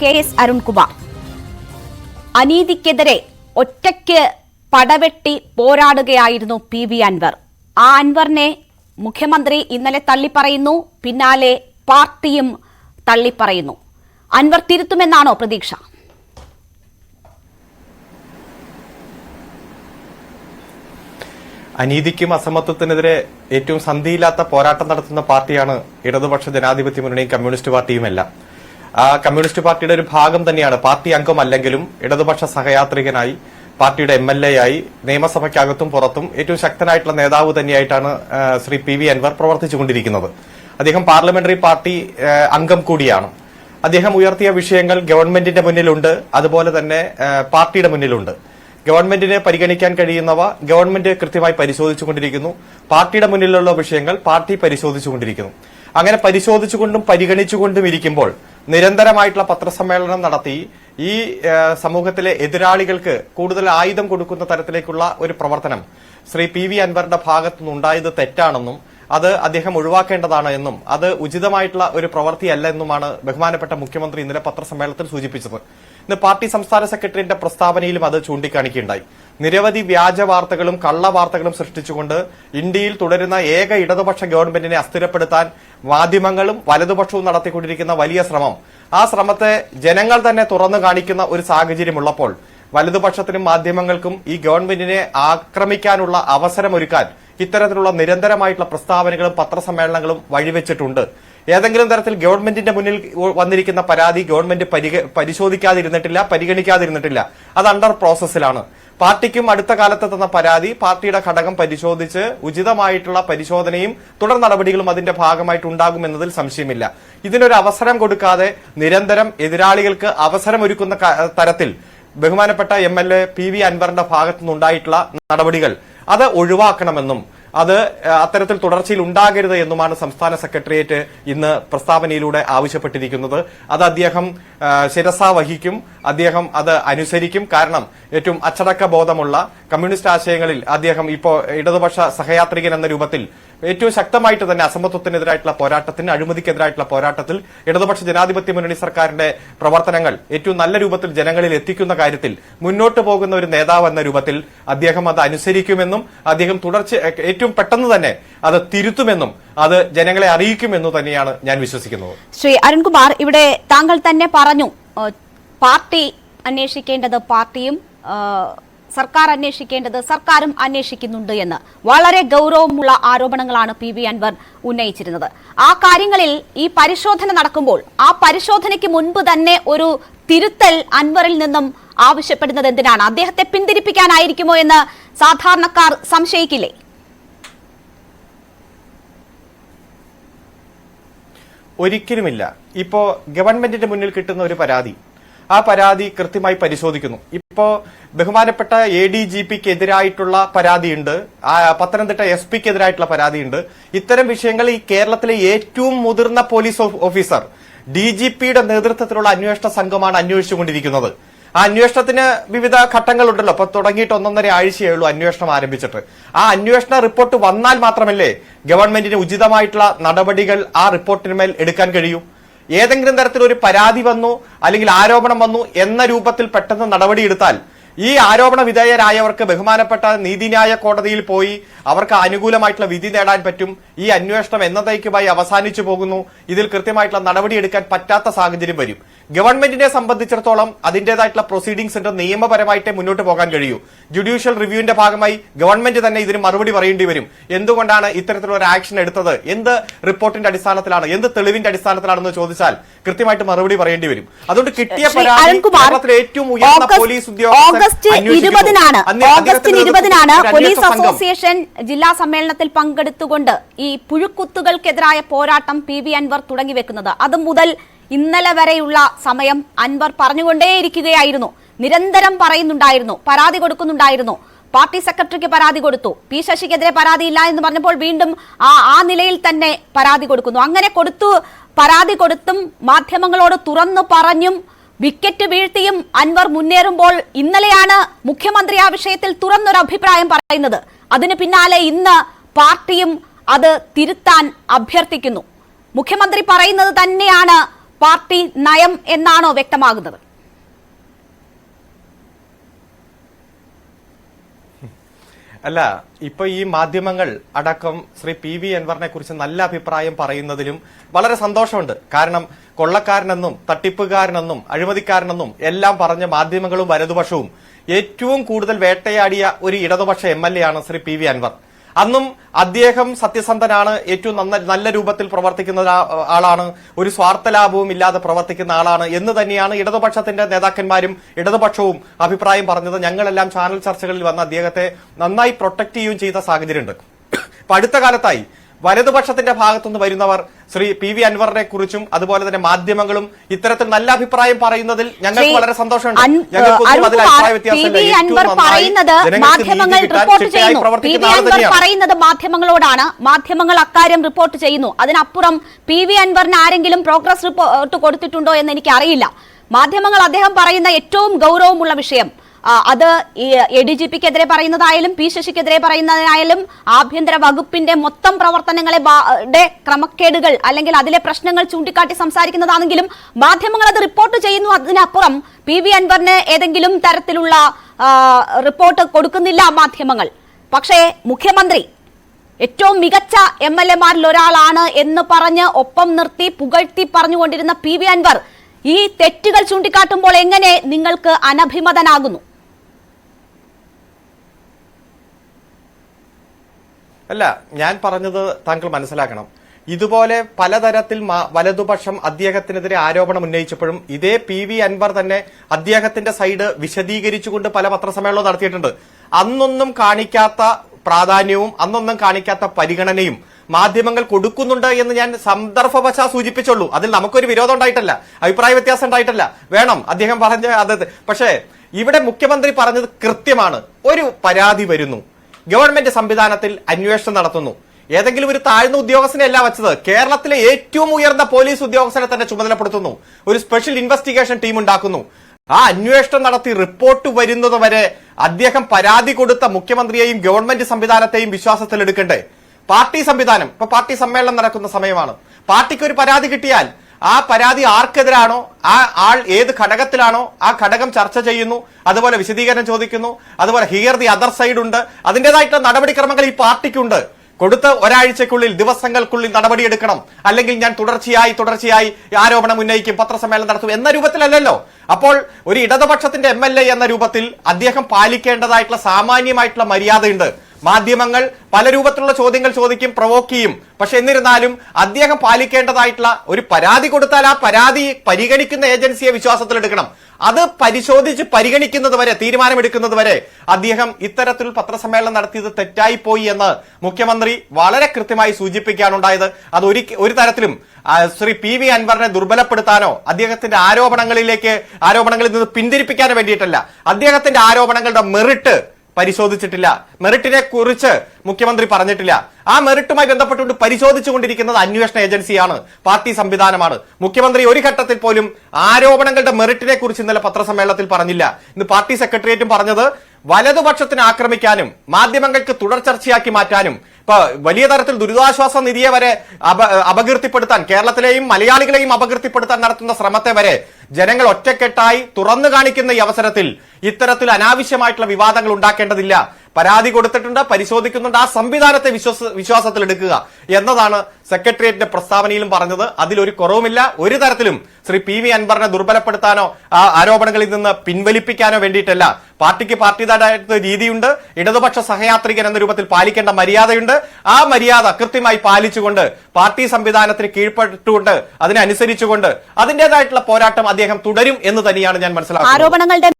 K S Arunkumar. അനീതിക്കെതിരെ ഒറ്റയ്ക്ക് പടവെട്ടി പോരാടുകയായിരുന്നു പി വി അൻവർ. ആ അൻവറിനെ മുഖ്യമന്ത്രി ഇന്നലെ തള്ളിപ്പറയുന്നു പിന്നാലെ പാർട്ടിയും തള്ളിപ്പറയുന്നു. അൻവർ തിരുത്തുമെന്നാണോ പ്രതീക്ഷ? അനീതിക്കും അസമത്വത്തിനെതിരെ ഏറ്റവും സന്ധിയില്ലാത്ത പോരാട്ടം നടത്തുന്ന പാർട്ടിയാണ് ഇടതുപക്ഷ ജനാധിപത്യ മുന്നണിയും കമ്മ്യൂണിസ്റ്റ് പാർട്ടിയുമെല്ലാം. കമ്മ്യൂണിസ്റ്റ് പാർട്ടിയുടെ ഒരു ഭാഗം തന്നെയാണ്. പാർട്ടി അംഗമല്ലെങ്കിലും ഇടതുപക്ഷ സഹയാത്രികനായി പാർട്ടിയുടെ എം എൽ എ ആയി നിയമസഭയ്ക്കകത്തും പുറത്തും ഏറ്റവും ശക്തനായിട്ടുള്ള നേതാവ് തന്നെയായിട്ടാണ് ശ്രീ പി വി അൻവർ പ്രവർത്തിച്ചുകൊണ്ടിരിക്കുന്നത്. അദ്ദേഹം പാർലമെന്ററി പാർട്ടി അംഗം കൂടിയാണ്. അദ്ദേഹം ഉയർത്തിയ വിഷയങ്ങൾ ഗവൺമെന്റിന്റെ മുന്നിലുണ്ട്. അതുപോലെ തന്നെ പാർട്ടിയുടെ മുന്നിലുണ്ട്. ഗവൺമെന്റിനെ പരിഗണിക്കാൻ കഴിയുന്നവ ഗവൺമെന്റ് കൃത്യമായി പരിശോധിച്ചുകൊണ്ടിരിക്കുന്നു. പാർട്ടിയുടെ മുന്നിലുള്ള വിഷയങ്ങൾ പാർട്ടി പരിശോധിച്ചുകൊണ്ടിരിക്കുന്നു. അങ്ങനെ പരിശോധിച്ചുകൊണ്ടും പരിഗണിച്ചുകൊണ്ടും ഇരിക്കുമ്പോൾ നിരന്തരമായിട്ടുള്ള പത്രസമ്മേളനം നടത്തി ഈ സമൂഹത്തിലെ എതിരാളികൾക്ക് കൂടുതൽ ആയുധം കൊടുക്കുന്ന തരത്തിലേക്കുള്ള ഒരു പ്രവർത്തനം ശ്രീ പി വി അൻവറിന്റെ ഭാഗത്തുനിന്നുണ്ടായത് തെറ്റാണെന്നും അത് അദ്ദേഹം ഒഴിവാക്കേണ്ടതാണ് എന്നും അത് ഉചിതമായിട്ടുള്ള ഒരു പ്രവൃത്തിയല്ല എന്നുമാണ് ബഹുമാനപ്പെട്ട മുഖ്യമന്ത്രി ഇന്നലെ പത്രസമ്മേളനത്തിൽ സൂചിപ്പിച്ചത്. ഇന്ന് പാർട്ടി സംസ്ഥാന സെക്രട്ടറിയുടെ പ്രസ്താവനയിലും അത് ചൂണ്ടിക്കാണിക്കുകയുണ്ടായി. നിരവധി വ്യാജ വാർത്തകളും കള്ള വാർത്തകളും സൃഷ്ടിച്ചുകൊണ്ട് ഇന്ത്യയിൽ തുടരുന്ന ഏക ഇടതുപക്ഷ ഗവൺമെന്റിനെ അസ്ഥിരപ്പെടുത്താൻ മാധ്യമങ്ങളും വലതുപക്ഷവും നടത്തിക്കൊണ്ടിരിക്കുന്ന വലിയ ശ്രമം. ആ ശ്രമത്തെ ജനങ്ങൾ തന്നെ തുറന്നു കാണിക്കുന്ന ഒരു സാഹചര്യമുള്ളപ്പോൾ വലതുപക്ഷത്തിനും മാധ്യമങ്ങൾക്കും ഈ ഗവൺമെന്റിനെ ആക്രമിക്കാനുള്ള അവസരമൊരുക്കാൻ ഇത്തരത്തിലുള്ള നിരന്തരമായിട്ടുള്ള പ്രസ്താവനകളും പത്രസമ്മേളനങ്ങളും വഴിവെച്ചിട്ടുണ്ട്. ഏതെങ്കിലും തരത്തിൽ ഗവൺമെന്റിന്റെ മുന്നിൽ വന്നിരിക്കുന്ന പരാതി ഗവൺമെന്റ് പരിശോധിക്കാതിരുന്നിട്ടില്ല പരിഗണിക്കാതിരുന്നിട്ടില്ല. അത് അണ്ടർ പ്രോസസ്സിലാണ് പാർട്ടിക്കും അടുത്ത കാലത്ത് തന്ന പരാതി പാർട്ടിയുടെ ഘടകം പരിശോധിച്ച് ഉചിതമായിട്ടുള്ള പരിശോധനയും തുടർ നടപടികളും അതിന്റെ ഭാഗമായിട്ട് ഉണ്ടാകുമെന്നതിൽ സംശയമില്ല. ഇതിനൊരു അവസരം കൊടുക്കാതെ നിരന്തരം എതിരാളികൾക്ക് അവസരം ഒരുക്കുന്ന തരത്തിൽ ബഹുമാനപ്പെട്ട M L A P V അൻവറിന്റെ ഭാഗത്തുനിന്നുണ്ടായിട്ടുള്ള നടപടികൾ അത് ഒഴിവാക്കണമെന്നും അത് അത്തരത്തിൽ തുടർച്ചയിൽ ഉണ്ടാകരുത് എന്നുമാണ് സംസ്ഥാന സെക്രട്ടേറിയറ്റ് ഇന്ന് പ്രസ്താവനയിലൂടെ ആവശ്യപ്പെട്ടിരിക്കുന്നത്. അത് അദ്ദേഹം ശിരസാ വഹിക്കും. അദ്ദേഹം അത് അനുസരിക്കും. കാരണം ഏറ്റവും അച്ചടക്ക ബോധമുള്ള കമ്മ്യൂണിസ്റ്റ് ആശയങ്ങളിൽ അദ്ദേഹം ഇപ്പോൾ ഇടതുപക്ഷ സഹയാത്രികൻ എന്ന രൂപത്തിൽ ഏറ്റവും ശക്തമായിട്ട് തന്നെ അസമത്വത്തിനെതിരായിട്ടുള്ള പോരാട്ടത്തിന് അഴിമതിക്കെതിരായിട്ടുള്ള പോരാട്ടത്തിൽ ഇടതുപക്ഷ ജനാധിപത്യ മുന്നണി സർക്കാരിന്റെ പ്രവർത്തനങ്ങൾ ഏറ്റവും നല്ല രൂപത്തിൽ ജനങ്ങളിൽ എത്തിക്കുന്ന കാര്യത്തിൽ മുന്നോട്ട് പോകുന്ന ഒരു നേതാവ് എന്ന രൂപത്തിൽ അദ്ദേഹം അത് അനുസരിക്കുമെന്നും അദ്ദേഹം തുടർച്ച ഏറ്റവും പെട്ടെന്ന് തന്നെ അത് തിരുത്തുമെന്നും അത് ജനങ്ങളെ അറിയിക്കുമെന്നും തന്നെയാണ് ഞാൻ വിശ്വസിക്കുന്നത്. ശ്രീ അരുൺകുമാർ ഇവിടെ താങ്കൾ തന്നെ പറഞ്ഞു പാർട്ടി അന്വേഷിക്കേണ്ടത് പാർട്ടിയും സർക്കാർ അന്വേഷിക്കേണ്ടത് സർക്കാരും അന്വേഷിക്കുന്നുണ്ട് എന്ന്. വളരെ ഗൗരവമുള്ള ആരോപണങ്ങളാണ് പി വി അൻവർ ഉന്നയിച്ചിരുന്നത്. ആ കാര്യങ്ങളിൽ ഈ പരിശോധന നടക്കുമ്പോൾ ആ പരിശോധനയ്ക്ക് മുൻപ് തന്നെ ഒരു തിരുത്തൽ അൻവറിൽ നിന്നും ആവശ്യപ്പെടുന്നത് എന്തിനാണ്? അദ്ദേഹത്തെ പിന്തിരിപ്പിക്കാനായിരിക്കുമോ എന്ന് സാധാരണക്കാർ സംശയിക്കില്ലേ? ഒരിക്കലുമില്ല. ഇപ്പോ ഗവൺമെന്റിന്റെ മുന്നിൽ കിട്ടുന്ന ഒരു പരാതി. ആ പരാതി കൃത്യമായി പരിശോധിക്കുന്നു. ഇപ്പോ ബഹുമാനപ്പെട്ട എ ഡി ജി പിക്ക് എതിരായിട്ടുള്ള പരാതിയുണ്ട്. പത്തനംതിട്ട എസ് പിക്ക് എതിരായിട്ടുള്ള പരാതിയുണ്ട്. ഇത്തരം വിഷയങ്ങൾ ഈ കേരളത്തിലെ ഏറ്റവും മുതിർന്ന പോലീസ് ഓഫീസർ ഡി ജി പിയുടെ നേതൃത്വത്തിലുള്ള അന്വേഷണ സംഘമാണ് അന്വേഷിച്ചുകൊണ്ടിരിക്കുന്നത്. ആ അന്വേഷണത്തിന് വിവിധ ഘട്ടങ്ങളുണ്ടല്ലോ. അപ്പൊ തുടങ്ങിയിട്ട് ഒന്നൊന്നര ആഴ്ചയേ ഉള്ളൂ അന്വേഷണം ആരംഭിച്ചിട്ട്. ആ അന്വേഷണ റിപ്പോർട്ട് വന്നാൽ മാത്രമല്ലേ ഗവൺമെന്റിന് ഉചിതമായിട്ടുള്ള നടപടികൾ ആ റിപ്പോർട്ടിന്മേൽ എടുക്കാൻ കഴിയൂ? ഏതെങ്കിലും തരത്തിൽ ഒരു പരാതി വന്നു അല്ലെങ്കിൽ ആരോപണം വന്നു എന്ന രൂപത്തിൽ പെട്ടെന്ന് നടപടിയെടുത്താൽ ഈ ആരോപണ വിധേയരായവർക്ക് ബഹുമാനപ്പെട്ട നീതിന്യായ കോടതിയിൽ പോയി അവർക്ക് അനുകൂലമായിട്ടുള്ള വിധി നേടാൻ പറ്റും. ഈ അന്വേഷണം എന്നതേക്കുമായി അവസാനിച്ചു പോകുന്നു. ഇതിൽ കൃത്യമായിട്ടുള്ള നടപടിയെടുക്കാൻ പറ്റാത്ത സാഹചര്യം വരും. ഗവൺമെന്റിനെ സംബന്ധിച്ചിടത്തോളം അതിന്റേതായിട്ടുള്ള പ്രൊസീഡിംഗ്സ് ഉണ്ട്. നിയമപരമായിട്ടേ മുന്നോട്ട് പോകാൻ കഴിയൂ. ജുഡീഷ്യൽ റിവ്യൂവിന്റെ ഭാഗമായി ഗവൺമെന്റ് തന്നെ ഇതിന് മറുപടി പറയേണ്ടി വരും. എന്തുകൊണ്ടാണ് ഇത്തരത്തിലുള്ള ഒരു ആക്ഷൻ എടുത്തത്? എന്ത് റിപ്പോർട്ടിന്റെ അടിസ്ഥാനത്തിലാണ്? എന്ത് തെളിവിന്റെ അടിസ്ഥാനത്തിലാണെന്ന് ചോദിച്ചാൽ കൃത്യമായിട്ട് മറുപടി പറയേണ്ടി വരും. അതുകൊണ്ട് കിട്ടിയ പരാതി കേരളത്തിലെ ഏറ്റവും ഉയർന്ന പോലീസ് പോലീസ് അസോസിയേഷൻ ജില്ലാ സമ്മേളനത്തിൽ പങ്കെടുത്തുകൊണ്ട് ഈ പുഴുക്കുത്തുകൾക്കെതിരായ പോരാട്ടം പി വി അൻവർ തുടങ്ങിവെക്കുന്നത് അത് മുതൽ ഇന്നലെ വരെയുള്ള സമയം അൻവർ പറഞ്ഞുകൊണ്ടേയിരിക്കുകയായിരുന്നു. നിരന്തരം പറയുന്നുണ്ടായിരുന്നു. പരാതി കൊടുക്കുന്നുണ്ടായിരുന്നു. പാർട്ടി സെക്രട്ടറിക്ക് പരാതി കൊടുത്തു. പി ശശിക്കെതിരെ പരാതിയില്ല എന്ന് പറഞ്ഞപ്പോൾ വീണ്ടും ആ ആ നിലയിൽ തന്നെ പരാതി കൊടുക്കുന്നു. അങ്ങനെ കൊടുത്തു പരാതി കൊടുത്തും മാധ്യമങ്ങളോട് തുറന്നു പറഞ്ഞും വിക്കറ്റ് വീഴ്ത്തിയും അൻവർ മുന്നേറുമ്പോൾ ഇന്നലെയാണ് മുഖ്യമന്ത്രി ആ വിഷയത്തിൽ തുറന്നൊരു അഭിപ്രായം പറയുന്നത്. അതിന് പിന്നാലെ ഇന്ന് പാർട്ടിയും അത് തിരുത്താൻ അഭ്യർത്ഥിക്കുന്നു. മുഖ്യമന്ത്രി പറയുന്നത് തന്നെയാണ് പാർട്ടി നയം എന്നാണോ വ്യക്തമാകുന്നത്? അല്ല ഇപ്പൊ ഈ മാധ്യമങ്ങൾ അടക്കം ശ്രീ പി വി എൻവറിനെ കുറിച്ച് നല്ല അഭിപ്രായം പറയുന്നതിലും വളരെ സന്തോഷമുണ്ട്. കാരണം കൊള്ളക്കാരനെന്നും തട്ടിപ്പുകാരനെന്നും അഴിമതിക്കാരനെന്നും എല്ലാം പറഞ്ഞ മാധ്യമങ്ങളും വലതുപക്ഷവും ഏറ്റവും കൂടുതൽ വേട്ടയാടിയ ഒരു ഇടതുപക്ഷ എം എൽ എ ആണ് ശ്രീ പി വി അൻവർ. അന്നും അദ്ദേഹം സത്യസന്ധനാണ്. ഏറ്റവും നന്ന നല്ല രൂപത്തിൽ പ്രവർത്തിക്കുന്ന ആളാണ്. ഒരു സ്വാർത്ഥ ലാഭവും ഇല്ലാതെ പ്രവർത്തിക്കുന്ന ആളാണ് എന്ന് തന്നെയാണ് ഇടതുപക്ഷത്തിന്റെ നേതാക്കന്മാരും ഇടതുപക്ഷവും അഭിപ്രായം പറഞ്ഞത്. ഞങ്ങളെല്ലാം ചാനൽ ചർച്ചകളിൽ വന്ന അദ്ദേഹത്തെ നന്നായി പ്രൊട്ടക്ട് ചെയ്യുകയും ചെയ്ത സാഹചര്യമുണ്ട്. അടുത്ത കാലത്തായി വലതുപക്ഷത്തിന്റെ ഭാഗത്തുനിന്ന് വരുന്നവർ ശ്രീ പി വി അൻവറിനെ കുറിച്ചും അതുപോലെ തന്നെ മാധ്യമങ്ങളും ഇത്തരത്തിൽ നല്ല അഭിപ്രായം പറയുന്നതിൽ ഞങ്ങൾക്ക് വളരെ സന്തോഷമുണ്ട്. പറയുന്നത്. മാധ്യമങ്ങളോടാണ്. മാധ്യമങ്ങൾ അക്കാര്യം റിപ്പോർട്ട് ചെയ്യുന്നു. അതിനപ്പുറം പി വി അൻവറിന് ആരെങ്കിലും പ്രോഗ്രസ് റിപ്പോർട്ട് കൊടുത്തിട്ടുണ്ടോ എന്ന് എനിക്ക് അറിയില്ല മാധ്യമങ്ങൾ അദ്ദേഹം പറയുന്ന ഏറ്റവും ഗൗരവമുള്ള വിഷയം അത് എ ഡി ജി പിക്കെതിരെ പറയുന്നതായാലും പി ശശിക്കെതിരെ പറയുന്നതായാലും ആഭ്യന്തര വകുപ്പിന്റെ മൊത്തം പ്രവർത്തനങ്ങളെ ക്രമക്കേടുകൾ അല്ലെങ്കിൽ അതിലെ പ്രശ്നങ്ങൾ ചൂണ്ടിക്കാട്ടി സംസാരിക്കുന്നതാണെങ്കിലും മാധ്യമങ്ങൾ അത് റിപ്പോർട്ട് ചെയ്യുന്നു അതിനപ്പുറം പി വി അൻവറിന് ഏതെങ്കിലും തരത്തിലുള്ള റിപ്പോർട്ട് കൊടുക്കുന്നില്ല മാധ്യമങ്ങൾ. പക്ഷേ മുഖ്യമന്ത്രി ഏറ്റവും മികച്ച എം എൽ എമാരിൽ ഒരാളാണ് എന്ന് പറഞ്ഞ് ഒപ്പം നിർത്തി പുകഴ്ത്തി പറഞ്ഞുകൊണ്ടിരുന്ന പി വി അൻവർ ഈ തെറ്റുകൾ ചൂണ്ടിക്കാട്ടുമ്പോൾ എങ്ങനെ നിങ്ങൾക്ക് അനഭിമതനാകുന്നു? അല്ല ഞാൻ പറഞ്ഞത് താങ്കൾ മനസ്സിലാക്കണം. ഇതുപോലെ പലതരത്തിൽ വലതുപക്ഷം അദ്ദേഹത്തിനെതിരെ ആരോപണം ഉന്നയിച്ചപ്പോഴും ഇതേ പി വി അൻവർ തന്നെ അദ്ദേഹത്തിന്റെ സൈഡ് വിശദീകരിച്ചുകൊണ്ട് പല പത്രസമ്മേളനവും നടത്തിയിട്ടുണ്ട്. അന്നൊന്നും കാണിക്കാത്ത പ്രാധാന്യവും അന്നൊന്നും കാണിക്കാത്ത പരിഗണനയും മാധ്യമങ്ങൾ കൊടുക്കുന്നുണ്ട് എന്ന് ഞാൻ സന്ദർഭവശ സൂചിപ്പിച്ചുള്ളൂ. അതിൽ നമുക്കൊരു വിരോധം ഉണ്ടായിട്ടല്ല അഭിപ്രായ വ്യത്യാസം ഉണ്ടായിട്ടല്ല. വേണം അദ്ദേഹം പറഞ്ഞ അത് പക്ഷേ ഇവിടെ മുഖ്യമന്ത്രി പറഞ്ഞത് കൃത്യമാണ്. ഒരു പരാതി വരുന്നു. ഗവൺമെന്റ് സംവിധാനത്തിൽ അന്വേഷണം നടത്തുന്നു. ഏതെങ്കിലും ഒരു താഴ്ന്ന ഉദ്യോഗസ്ഥനെ അല്ല വെച്ചത്. കേരളത്തിലെ ഏറ്റവും ഉയർന്ന പോലീസ് ഉദ്യോഗസ്ഥനെ തന്നെ ചുമതലപ്പെടുത്തുന്നു. ഒരു സ്പെഷ്യൽ ഇൻവെസ്റ്റിഗേഷൻ ടീം ഉണ്ടാക്കുന്നു. ആ അന്വേഷണം നടത്തി റിപ്പോർട്ട് വരുന്നതുവരെ അദ്ദേഹം പരാതി കൊടുത്ത മുഖ്യമന്ത്രിയെയും ഗവൺമെന്റ് സംവിധാനത്തെയും വിശ്വാസത്തിലെടുക്കണ്ടേ? പാർട്ടി സംവിധാനം. ഇപ്പൊ പാർട്ടി സമ്മേളനം നടക്കുന്ന സമയമാണ്. പാർട്ടിക്ക് ഒരു പരാതി കിട്ടിയാൽ ആ പരാതി ആർക്കെതിരാണോ? ആ ആൾ ഏത് ഘടകത്തിലാണോ? ആ ഘടകം ചർച്ച ചെയ്യുന്നു. അതുപോലെ വിശദീകരണം ചോദിക്കുന്നു. അതുപോലെ ഹിയർ ദി അതർ സൈഡ് ഉണ്ട്. അതിന്റെതായിട്ടുള്ള നടപടിക്രമങ്ങൾ ഈ പാർട്ടിക്കുണ്ട്. കൊടുത്ത ഒരാഴ്ചക്കുള്ളിൽ ദിവസങ്ങൾക്കുള്ളിൽ നടപടിയെടുക്കണം അല്ലെങ്കിൽ ഞാൻ തുടർച്ചയായി തുടർച്ചയായി ആരോപണം ഉന്നയിക്കും പത്രസമ്മേളനം നടത്തും എന്ന രൂപത്തിലല്ലല്ലോ. അപ്പോൾ ഒരു ഇടതുപക്ഷത്തിന്റെ എം എന്ന രൂപത്തിൽ അദ്ദേഹം പാലിക്കേണ്ടതായിട്ടുള്ള സാമാന്യമായിട്ടുള്ള മര്യാദയുണ്ട്. മാധ്യമങ്ങൾ പല രൂപത്തിലുള്ള ചോദ്യങ്ങൾ ചോദിക്കും പ്രവോക്ക് ചെയ്യും. പക്ഷെ എന്നിരുന്നാലും അദ്ദേഹം പാലിക്കേണ്ടതായിട്ടുള്ള ഒരു പരാതി കൊടുത്താൽ ആ പരാതി പരിഗണിക്കുന്ന ഏജൻസിയെ വിശ്വാസത്തിലെടുക്കണം. അത് പരിശോധിച്ച് പരിഗണിക്കുന്നത് വരെ തീരുമാനമെടുക്കുന്നത് വരെ അദ്ദേഹം ഇത്തരത്തിൽ പത്രസമ്മേളനം നടത്തിയത് തെറ്റായി പോയി എന്ന് മുഖ്യമന്ത്രി വളരെ കൃത്യമായി സൂചിപ്പിക്കാനുണ്ടായത് അത് ഒരു ഒരു തരത്തിലും ശ്രീ പി വി അൻവറിനെ ദുർബലപ്പെടുത്താനോ അദ്ദേഹത്തിന്റെ ആരോപണങ്ങളിലേക്ക് ആരോപണങ്ങളിൽ നിന്ന് പിന്തിരിപ്പിക്കാനോ വേണ്ടിയിട്ടല്ല. അദ്ദേഹത്തിന്റെ ആരോപണങ്ങളുടെ മെറിറ്റ് പരിശോധിച്ചിട്ടില്ല. മെറിറ്റിനെ കുറിച്ച് മുഖ്യമന്ത്രി പറഞ്ഞിട്ടില്ല. ആ മെറിറ്റുമായി ബന്ധപ്പെട്ടുകൊണ്ട് പരിശോധിച്ചുകൊണ്ടിരിക്കുന്നത് അന്വേഷണ ഏജൻസിയാണ് പാർട്ടി സംവിധാനമാണ്. മുഖ്യമന്ത്രി ഒരു ഘട്ടത്തിൽ പോലും ആരോപണങ്ങളുടെ മെറിറ്റിനെ കുറിച്ച് ഇന്നലെ പത്രസമ്മേളനത്തിൽ പറഞ്ഞില്ല. ഇന്ന് പാർട്ടി സെക്രട്ടേറിയറ്റും പറഞ്ഞത് വലതുപക്ഷത്തിന് ആക്രമിക്കാനും മാധ്യമങ്ങൾക്ക് തുടർ ചർച്ചയാക്കി മാറ്റാനും ഇപ്പൊ വലിയ തരത്തിൽ ദുരിതാശ്വാസ നിധിയെ വരെ അപ- അപകീർത്തിപ്പെടുത്താൻ കേരളത്തിലെയും മലയാളികളെയും അപകീർത്തിപ്പെടുത്താൻ നടത്തുന്ന ശ്രമത്തെ വരെ ജനങ്ങൾ ഒറ്റക്കെട്ടായി തുറന്നു കാണിക്കുന്ന ഈ അവസരത്തിൽ ഇത്തരത്തിൽ അനാവശ്യമായിട്ടുള്ള വിവാദങ്ങൾ ഉണ്ടാക്കേണ്ടതില്ല. പരാതി കൊടുത്തിട്ടുണ്ട് പരിശോധിക്കുന്നുണ്ട്. ആ സംവിധാനത്തെ വിശ്വാസ വിശ്വാസത്തിലെടുക്കുക എന്നതാണ് സെക്രട്ടേറിയറ്റിന്റെ പ്രസ്താവനയിലും പറഞ്ഞത്. അതിലൊരു കുറവുമില്ല. ഒരു തരത്തിലും ശ്രീ പി വി അൻവറിനെ ദുർബലപ്പെടുത്താനോ ആ ആരോപണങ്ങളിൽ നിന്ന് പിൻവലിപ്പിക്കാനോ വേണ്ടിയിട്ടല്ല. പാർട്ടിക്ക് പാർട്ടിയുടേതായിട്ട് രീതിയുണ്ട്. ഇടതുപക്ഷ സഹയാത്രികൻ എന്ന രൂപത്തിൽ പാലിക്കേണ്ട മര്യാദയുണ്ട്. ആ മര്യാദ കൃത്യമായി പാലിച്ചുകൊണ്ട് പാർട്ടി സംവിധാനത്തിന് കീഴ്പ്പെട്ടുകൊണ്ട് അതിനനുസരിച്ചുകൊണ്ട് അതിന്റേതായിട്ടുള്ള പോരാട്ടം അദ്ദേഹം തുടരും എന്ന് തന്നെയാണ് ഞാൻ മനസ്സിലാക്കുന്നത്.